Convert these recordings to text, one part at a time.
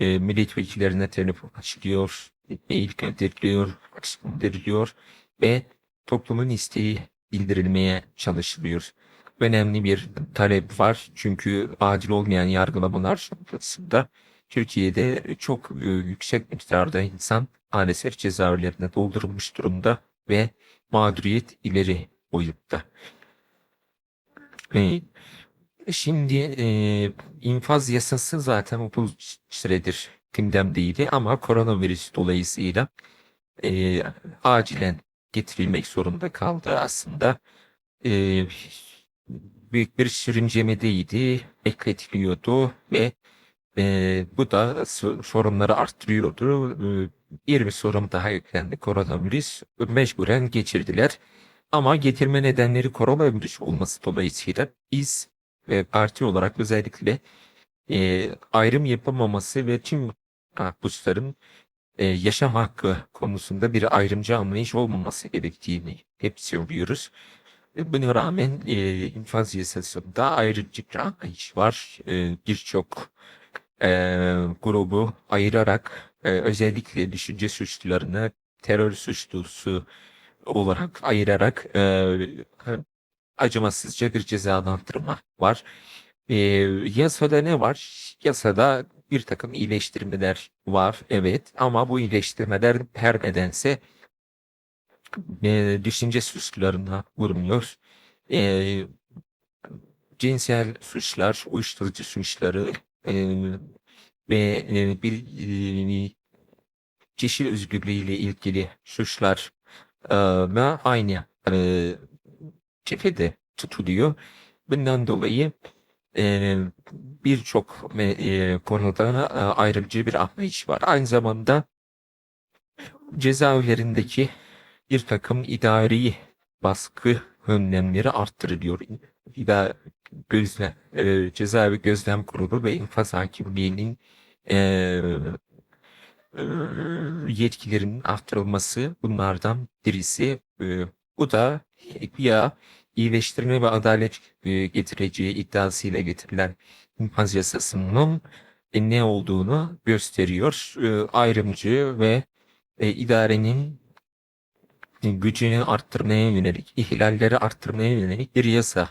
e, milletvekillerine telefon açılıyor, mail gönderiliyor, gönderiliyor ve toplumun isteği bildirilmeye çalışılıyor. Önemli bir talep var çünkü adil olmayan yargılamalar sonrasında Türkiye'de çok e, yüksek miktarda insan maalesef cezaevlerine doldurulmuş durumda ve mağduriyet ileri boyutta. E, Şimdi e, infaz yasası zaten uzun süredir gündemdeydi ama koronavirüs dolayısıyla e, acilen getirilmek zorunda kaldı. Aslında e, büyük bir sürüncemedeydi, bekletiliyordu ve e, bu da so- sorunları arttırıyordu. E, bir bir sorun daha eklendi koronavirüs. Mecburen geçirdiler. Ama getirme nedenleri koronavirüs olması dolayısıyla biz ve parti olarak özellikle e, ayrım yapılmaması ve tüm mahpusların e, yaşam hakkı konusunda bir ayrımcı anlayış olmaması gerektiğini hep söylüyoruz. E, Buna rağmen e, infaz yasasında ayrıcı bir anlayış var. E, Birçok e, grubu ayırarak e, özellikle düşünce suçlularını terör suçlusu olarak ayırarak e, acımasızca bir cezalandırma var. E, yasada ne var? Yasada bir takım iyileştirmeler var, evet. Ama bu iyileştirmeler her nedense e, düşünce suçlarına vurmuyor. E, cinsel suçlar, uyuşturucu suçları e, ve e, bir e, kişi özgürlüğüyle ilgili suçlar e, aynı e, cephede tutuluyor. Bundan dolayı e, birçok e, konuda e, ayrımcı bir anlayış var. Aynı zamanda cezaevlerindeki bir takım idari baskı önlemleri arttırılıyor. İda gözle, e, cezaevi gözlem kurulu ve infaz hakimliğinin e, e, yetkilerinin arttırılması bunlardan birisi. E, bu da ya iyileştirme ve adalet e, getireceği iddiasıyla getirilen infaz yasasının e, ne olduğunu gösteriyor. E, ayrımcı ve idarenin gücünü arttırmaya yönelik, ihlalleri arttırmaya yönelik bir yasa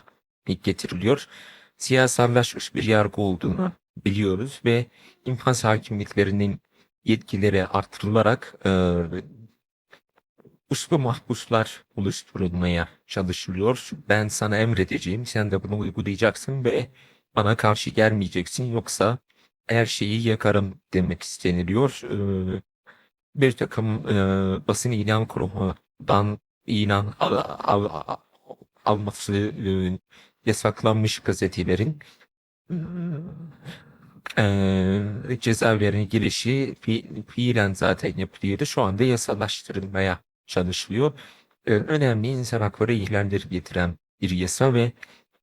getiriliyor. Siyasallaşmış bir yargı olduğunu biliyoruz ve infaz hakimliklerinin yetkileri artırılarak uslu mahpuslar oluşturulmaya çalışılıyor. Ben sana emredeceğim, sen de bunu uygulayacaksın ve bana karşı gelmeyeceksin yoksa her şeyi yakarım demek isteniliyor. Ee, bir takım e, basın ilan kurumundan ilan al, al- al- alması e, yasaklanmış gazetelerin e, cezaevlerine girişi fi, fiilen zaten yapılıyordu. Şu anda yasalaştırılmaya çalışılıyor. E, önemli insan hakları ihlalleri getiren bir yasa ve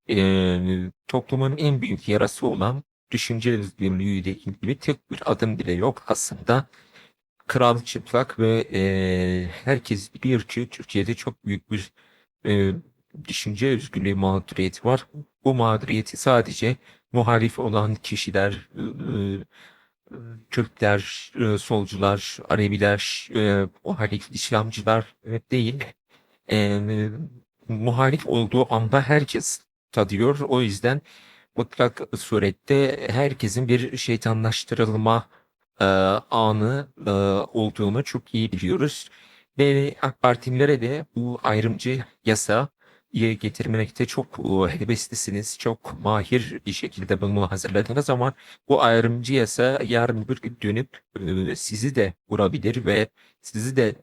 e, toplumun en büyük yarası olan düşünce özgürlüğüyle ilgili tek bir adım bile yok aslında. Kral çıplak ve e, herkes biliyor ki Türkiye'de çok büyük bir e, düşünce özgürlüğü mağduriyeti var. Bu mağduriyeti sadece muhalif olan kişiler, e, e, Türkler, e, solcular, Aleviler, e, muhalif İslamcılar e, değil. E, muhalif olduğu anda herkes tadıyor. O yüzden mutlak surette herkesin bir şeytanlaştırılma e, anı e, olduğunu çok iyi biliyoruz. Ve AK Partililere de bu ayrımcı yasa getirmekte çok e, heveslisiniz. Çok mahir bir şekilde bunu hazırladınız ama bu ayrımcı yasa yarın bir gün dönüp e, sizi de vurabilir ve sizi de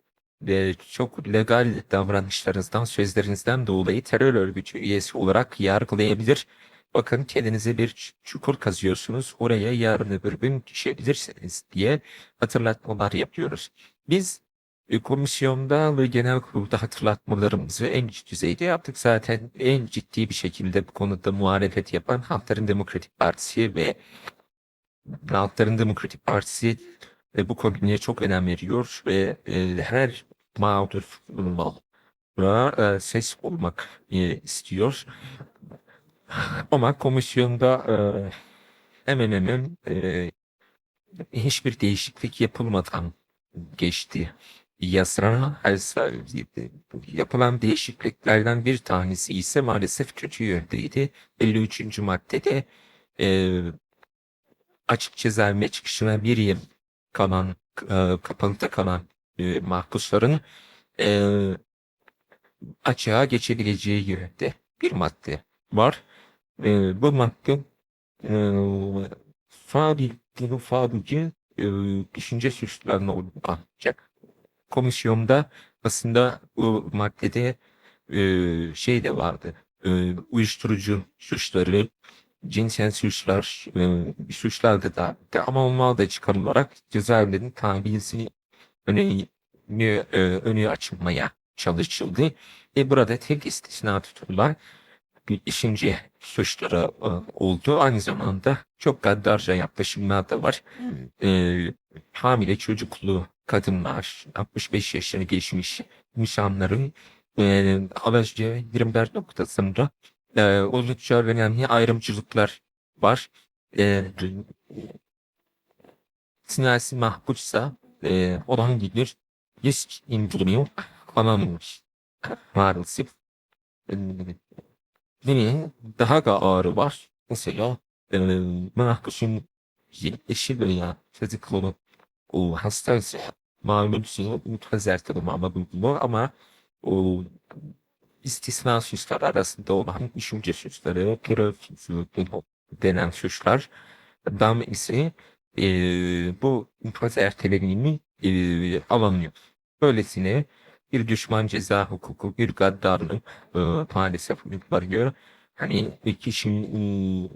e, çok legal davranışlarınızdan, sözlerinizden dolayı terör örgütü üyesi olarak yargılayabilir. Bakın kendinize bir çukur kazıyorsunuz. Oraya yarın öbür gün düşebilirsiniz diye hatırlatmalar yapıyoruz. Biz e, komisyonda ve genel kurulda hatırlatmalarımızı en üst düzeyde yaptık. Zaten en ciddi bir şekilde bu konuda muhalefet yapan Halkların Demokratik Partisi ve Halkların Demokratik Partisi e, bu konuya çok önem veriyor ve e, her mağdur bulunmalara e, ses olmak e, istiyor. Ama komisyonda e, hemen hemen e, hiçbir değişiklik yapılmadan geçti. Yasana yapılan değişikliklerden bir tanesi ise maalesef kötü yöndeydi. 53. maddede e, açık cezaevine çıkışına bir yıl kalan e, kapalıda kalan e, mahpusların e, açığa geçebileceği yönde bir madde var. E, bu madde e, sadece, sadece e, düşünce suçlarına uygulanacak. Komisyonda aslında bu maddede e, şey de vardı. E, uyuşturucu suçları, cinsel suçlar, e, suçlar da dahildi. Ama onlar da çıkarılarak cezaevlerinin tabiyesini öne, e, öne açılmaya çalışıldı. Ve burada tek istisna tutulan bir işinci suçları e, oldu. Aynı zamanda çok gaddarca yaklaşımlar da var. E, hamile çocuklu kadınlar, 65 yaşını geçmiş nişanların e, Alajca 24 noktasında e, oldukça önemli ayrımcılıklar var. E, siyasi mahpussa e, olan gelir risk indirimi alamamış. Maalesef. E, daha da ağırı var. Mesela e, mahpusun eşi veya çocukları o hastaysa malum şey mütfezer tanımı ama bu ama o istisna suçlar arasında olan düşünce suçları, terör suçu denen suçlar dam ise e, bu infaz ertelenimi e, alamıyor. Böylesine bir düşman ceza hukuku, bir gaddarlık e, maalesef varıyor. Hani bir kişinin e,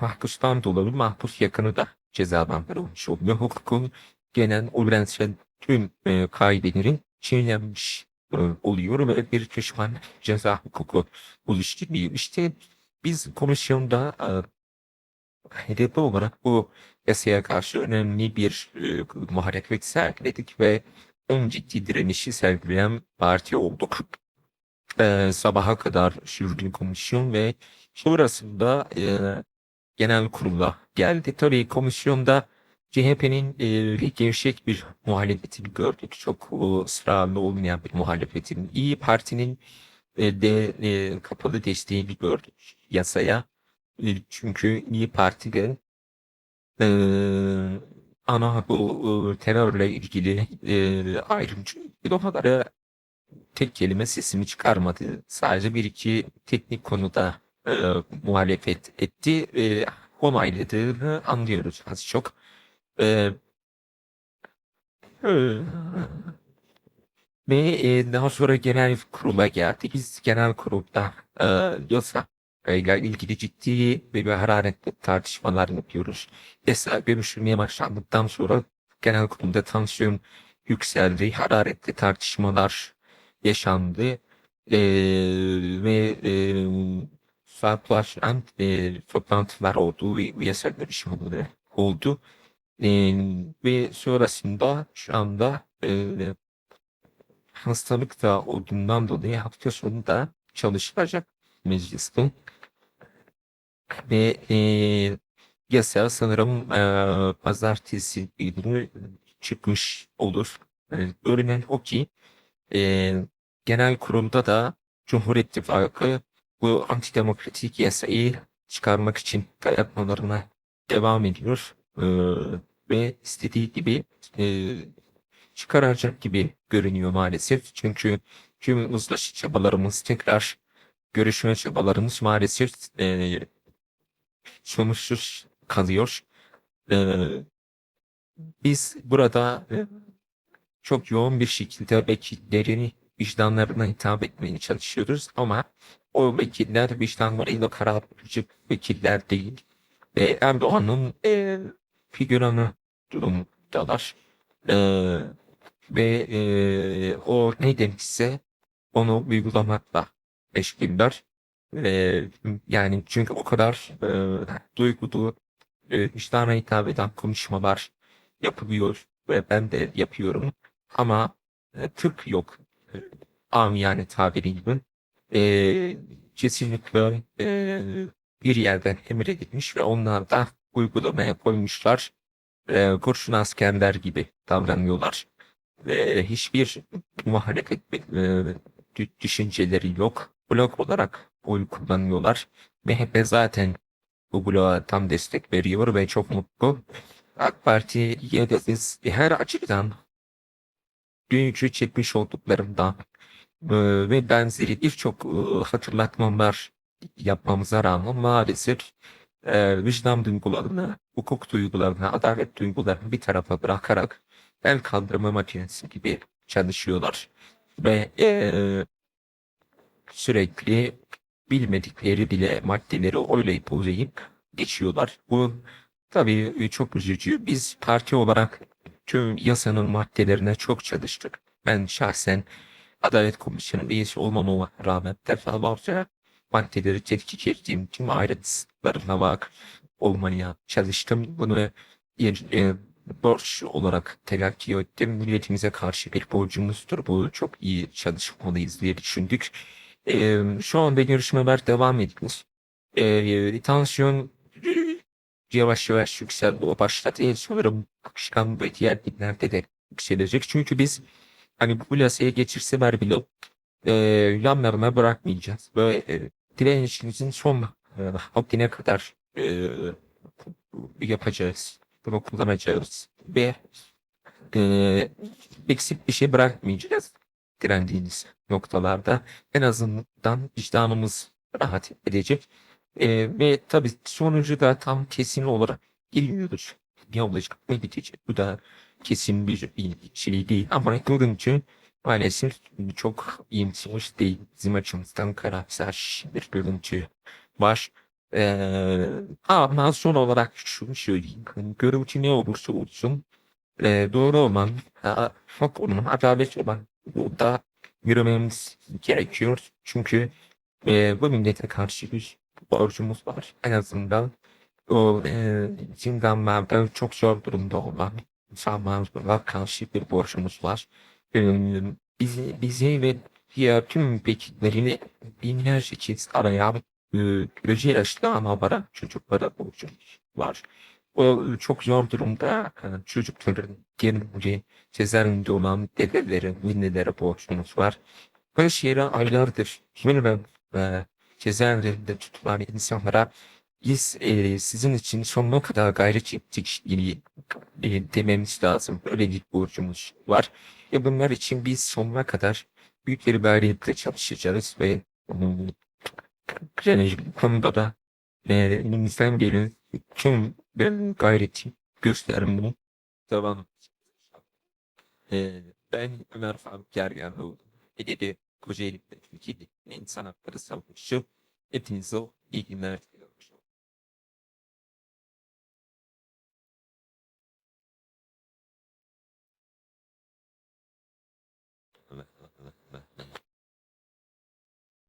mahpustan dolayı mahpus yakını da cezalandırılmış oluyor. Hukukun genel evrensel tüm e, kaideleri çiğnenmiş e, oluyor ve bir düşman ceza hukuku oluşturuyor. İşte biz komisyonda e, hedefi olarak bu yasaya karşı önemli bir e, muhalefet sergiledik ve en ciddi direnişi sergileyen parti olduk. E, sabaha kadar sürdü komisyon ve sonrasında e, genel kurula geldi. Tabii komisyonda CHP'nin e, gevşek bir muhalefetini gördük. Çok e, ısrarlı olmayan bir muhalefetin. İyi Parti'nin e, de e, kapalı desteğini gördük yasaya. E, çünkü İyi Parti'de e, ana bu e, terörle ilgili e, ayrımcı bir o kadar e, tek kelime sesimi çıkarmadı. Sadece bir iki teknik konuda e, muhalefet etti. E, onayladığını anlıyoruz az çok. E, e, ve e, daha sonra genel kurula geldi. Biz genel kurulda e, yasa ile ilgili ciddi ve bir hararetli tartışmalar yapıyoruz. Yasa görüşülmeye başlandıktan sonra genel kurulda tansiyon yükseldi. Hararetli tartışmalar yaşandı. E, ve e, farklılaşan e, toplantılar oldu ve yasa görüşmeleri oldu. E, ve sonrasında şu anda e, hastalık da olduğundan dolayı hafta sonunda çalışılacak mecliste. Ve e, yasa sanırım e, pazartesi günü çıkmış olur. E, görünen o ki e, genel kurulda da Cumhur İttifakı bu antidemokratik yasayı çıkarmak için dayatmalarına devam ediyor. E, ve istediği gibi e, çıkaracak gibi görünüyor maalesef. Çünkü tüm uzlaşı çabalarımız tekrar görüşme çabalarımız maalesef e, sonuçsuz kalıyor. E, biz burada e, çok yoğun bir şekilde vekillerini vicdanlarına hitap etmeye çalışıyoruz ama o vekiller vicdanlarıyla karar vekiller değil. Ve Erdoğan'ın e, figüranı durumdalar. E, ve e, o ne demişse onu uygulamakla meşguller. E, yani çünkü o kadar e, duygulu, e, vicdana hitap eden konuşmalar yapılıyor ve ben de yapıyorum. Ama e, tık yok. E, amiyane tabiriyle. E, kesinlikle e, bir yerden emredilmiş ve onlar da uygulamaya koymuşlar. e, kurşun askerler gibi davranıyorlar. Ve hiçbir muhalefet e, dü- düşünceleri yok. Blok olarak oy kullanıyorlar. MHP zaten bu bloğa tam destek veriyor ve çok mutlu. AK Parti'ye de biz her açıdan gücü çekmiş olduklarında e, ve benzeri birçok e, hatırlatmalar yapmamıza rağmen maalesef e, vicdan duygularını, hukuk duygularını, adalet duygularını bir tarafa bırakarak el kaldırma makinesi gibi çalışıyorlar. Ve e, sürekli bilmedikleri bile maddeleri oylayıp oylayıp geçiyorlar. Bu tabii çok üzücü. Biz parti olarak tüm yasanın maddelerine çok çalıştık. Ben şahsen Adalet Komisyonu üyesi olmama rağmen defalarca maddeleri tetkik ettiğim tüm ayrıntılarına bak olmaya çalıştım. Bunu bir e, borç olarak telakki ettim. Milletimize karşı bir borcumuzdur. Bu çok iyi çalışmalıyız diye düşündük. E, şu anda görüşmeler devam ediyor. E, tansiyon yavaş yavaş yükselmeye başladı. Sanırım akşam ve diğer günlerde de yükselecek. Çünkü biz hani bu yasaya geçirseler bile e, yanlarına bırakmayacağız. Böyle e, direnişimizin son haddine kadar e, yapacağız. Bunu kullanacağız. Ve e, eksik bir şey bırakmayacağız direndiğiniz noktalarda. En azından vicdanımız rahat edecek. E, ve tabii sonucu da tam kesin olarak bilmiyoruz. Ne olacak, ne bitecek. Bu da kesin bir bir şey değil. Ama görünce maalesef çok iyimser değil. Bizim açımızdan karamsar bir görüntü var. Ee, ama son olarak şunu söyleyeyim. Hani Görüntü ne olursa olsun e, doğru olan, ha, hak olan, adalet olan yolda yürümemiz gerekiyor. Çünkü e, bu millete karşı bir borcumuz var. En azından o e, zindanlarda çok zor durumda olan insanlara karşı bir borcumuz var. E, bizi, bizi ve diğer tüm beklerini binlerce kez arayan e, gözü yaşlı analara, çocuklara borcumuz var. O çok zor durumda e, çocukların gelince cezaevinde olan dedelerin, ninelere borcumuz var. Kaç yere aylardır ve e, cezaevlerinde tutulan insanlara biz e, sizin için sonuna kadar gayret ettik e, dememiz lazım. Böyle bir borcumuz var. Ve bunlar için biz sonuna kadar büyük bir gayretle çalışacağız ve yani bu konuda da e, elimizden gelen tüm ben gayreti göstermeyi devam e, ben Ömer Faruk Gerganoğlu. Ege'de Kocaeli'de Türkiye'de insan hakları savunucusu. Hepinize iyi günler.